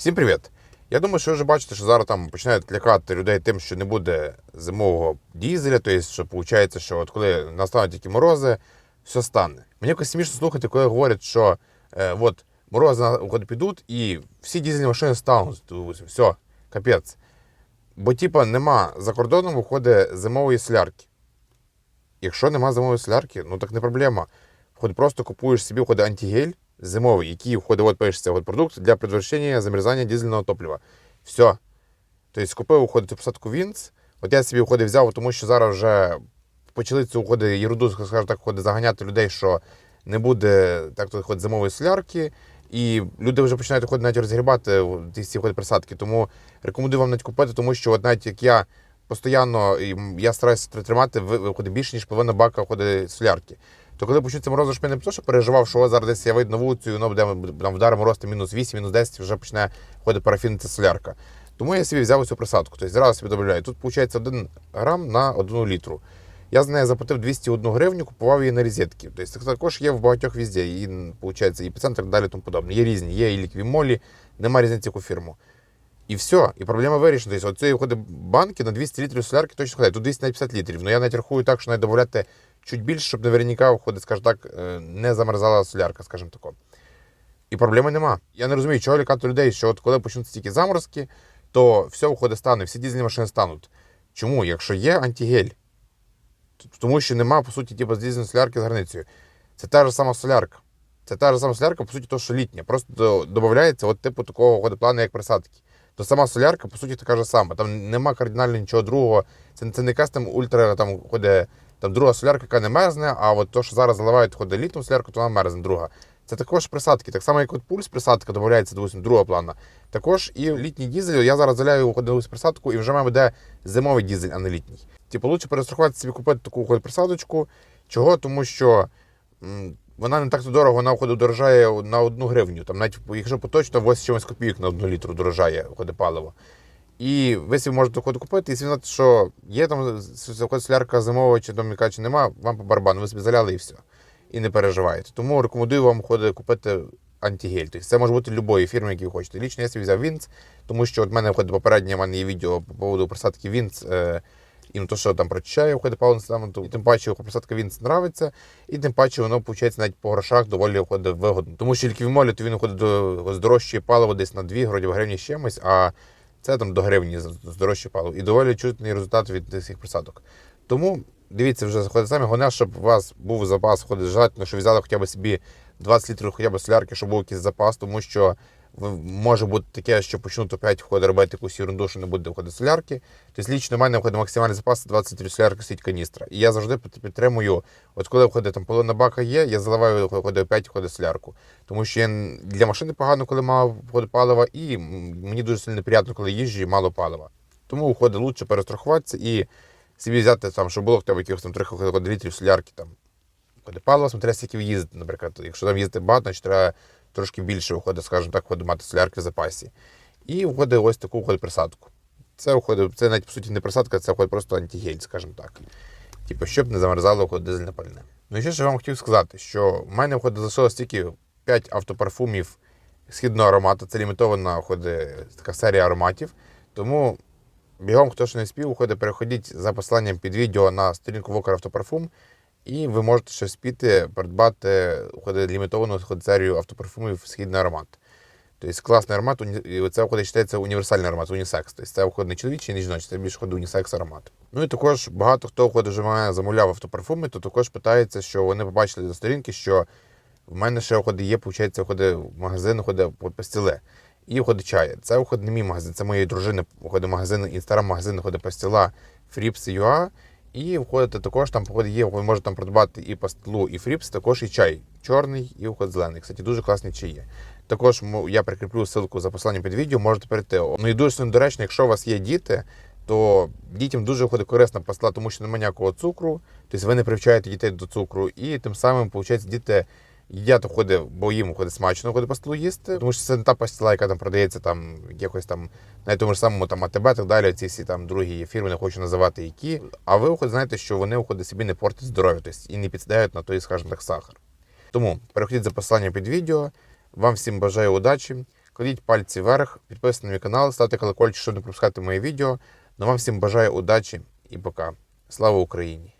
Всім привіт! Я думаю, що ви вже бачите, що зараз там починають лякати людей тим, що не буде зимового дізеля, тобто, що виходить, що от коли настануть такі морози, все стане. Мені якось смішно слухати, коли говорять, що е, от морози от підуть і всі дізельні машини стануть. Все, капець. Бо, типа, нема за кордоном виходить зимової солярки. Якщо нема зимової солярки, ну так не проблема. Хоч просто купуєш собі входить антигель зимовий, який входить, от пишеться, от продукт для предотвращення замерзання дизельного топлива. Все. Тобто купив уходить посадку Вінц. От я собі уходить взяв, тому що зараз вже почали цю уходи єруду, скажімо так, уходить заганяти людей, що не буде так то ходить зимової солярки. І люди вже починають уходити навіть розгрібати ті всі уходи присадки. Тому рекомендую вам навіть купити, тому що от навіть як я постійно я стараюся тримати ви- виходить більше, ніж половина бака входить солярки. То коли почуться морози, щоб я не то, що переживав, що зараз десь я вийду на вулицю, і воно буде там вдари мороз мінус 8, мінус 10, вже почне ходити парафінити солярка. Тому я собі взяв цю присадку. Тобто зразу собі додаю. Тут виходить 1 грам на 1 літру. Я за неї заплатив 201 гривню, купував її на розетки. Тобто також є в багатьох везде. І виходить, і епіцентр і далі тому подобне. Є різні, є і ліквімолі, немає різниці яку фірму. І все, і проблема вирішена. Тобто, оцієї виходить банки на 200 літрів солярки точно хватає. Тут 250 літрів. Ну я навіть рахую так, що навіть додати чуть більше, щоб наверняка виходить, скажімо так, е, не замерзала солярка, скажімо тако. І проблеми нема. Я не розумію, чого лякати людей, що от коли почнуться тільки заморозки, то все виходить стане, всі дізельні машини стануть. Чому? Якщо є антигель, тому що нема, по суті, типу, дізельної солярки з границею. Це та ж сама солярка. Це та ж сама солярка, по суті, то, що літня. Просто додається от типу такого плану, як присадки. То сама солярка, по суті, така ж сама. Там нема кардинально нічого другого. Це, це не якась там ультра, там ходить там друга солярка, яка не мерзне, а от то, що зараз заливають ходить літню солярку, то вона мерзне друга. Це також присадки. Так само, як от пульс присадка додається, допустим, друга плана. Також і літній дізель, я зараз заляю ходить присадку, і вже має буде зимовий дізель, а не літній. Типу, лучше перестрахувати собі купити таку присадочку. Чого? Тому що вона не так дорого, вона входить дорожає на одну гривню. Там навіть якщо поточно 8 чимось копійок на одну літру дорожає входить паливо. І ви собі можете входить купити, і знати, що є там солярка зимова, чи там яка чи нема, вам по барабану, ви собі заляли і все. І не переживаєте. Тому рекомендую вам ходить купити антигель. Тобто це може бути любої фірми, які ви хочете. Лічно я собі взяв Вінц, тому що от мене входить попереднє, в мене є відео по поводу просадки Вінц. Е, і на те, що там прочищає систему, і тим паче просадка Вінц нравиться, і тим паче воно виходить навіть по грошах доволі входить вигодно. Тому що тільки в молі, то він входить до здорожчує паливо десь на 2 вроді, гривні з чимось, а це там до гривні здорожче паливо. І доволі чутний результат від цих присадок. Тому дивіться, вже заходить самі. Головне, щоб у вас був запас, ходить желательно, щоб взяли хоча б собі 20 літрів хоча б солярки, щоб був якийсь запас, тому що може бути таке, що почнуть опять входить робити якусь ерунду, що не буде входити солярки. Тобто лічно в мене входить максимальний запас 20 літрів солярки стоїть каністра. І я завжди підтримую, от коли входить там половина бака є, я заливаю входить 5 входить солярку. Тому що я для машини погано, коли мало палива, і мені дуже сильно неприємно, коли їжджу і мало палива. Тому входить лучше перестрахуватися і собі взяти там, щоб було хоча б якихось там 3 літрів солярки там. Входить паливо, смотря скільки ви їздите, наприклад. Якщо там їздити багато, значить треба трошки більше виходить, скажімо так, входить мати солярки в запасі. І входить ось таку входить присадку. Це входить, це навіть по суті не присадка, це входить просто антигель, скажімо так. Типу, щоб не замерзало входить дизельне пальне. Ну і ще ж я вам хотів сказати, що в мене входить залишилось тільки 5 автопарфумів східного аромату. Це лімітована входить така серія ароматів. Тому бігом, хто ще не спів, входить, переходіть за посиланням під відео на сторінку Вокер Автопарфум. І ви можете ще спіти придбати лімітовану серію автопарфумів східний аромат. Тобто класний аромат, і це входить, вважається універсальний аромат, унісекс. Тобто це входить не чоловічий, не жіночий, це більше входить унісекс аромат. Ну і також багато хто входить, вже мене замовляв автопарфуми, то також питається, що вони побачили на сторінки, що в мене ще входить, є, виходить, входить магазин, входить пастіле. І входить чає. Це входить не мій магазин, це моєї дружини входить магазин, інстаграм-магазин входить пастіла Frips.ua. І входити також там є, ви можете там придбати і пастилу, і фріпс, також і чай. Чорний і вход зелений. Кстати, дуже класний чай є. Також я прикріплю ссылку за посиланням під відео, можете перейти. Ну і дуже доречно, якщо у вас є діти, то дітям дуже виходить корисна пастила, тому що немає ніякого цукру, тобто ви не привчаєте дітей до цукру, і тим самим, виходить, діти їдять, входить, бо їм входить смачно входить пастилу їсти, тому що це не та пастила, яка там продається там якось там на тому ж самому там АТБ, так далі, ці всі там другі фірми, не хочу називати які. А ви виходить, знаєте, що вони виходить собі не портять здоров'я, тобто і не підсідають на той, скажімо так, сахар. Тому переходіть за посиланням під відео. Вам всім бажаю удачі. кладіть пальці вверх, підписуйтесь на мій канал, ставте колокольчик, щоб не пропускати мої відео. Ну вам всім бажаю удачі і пока. Слава Україні!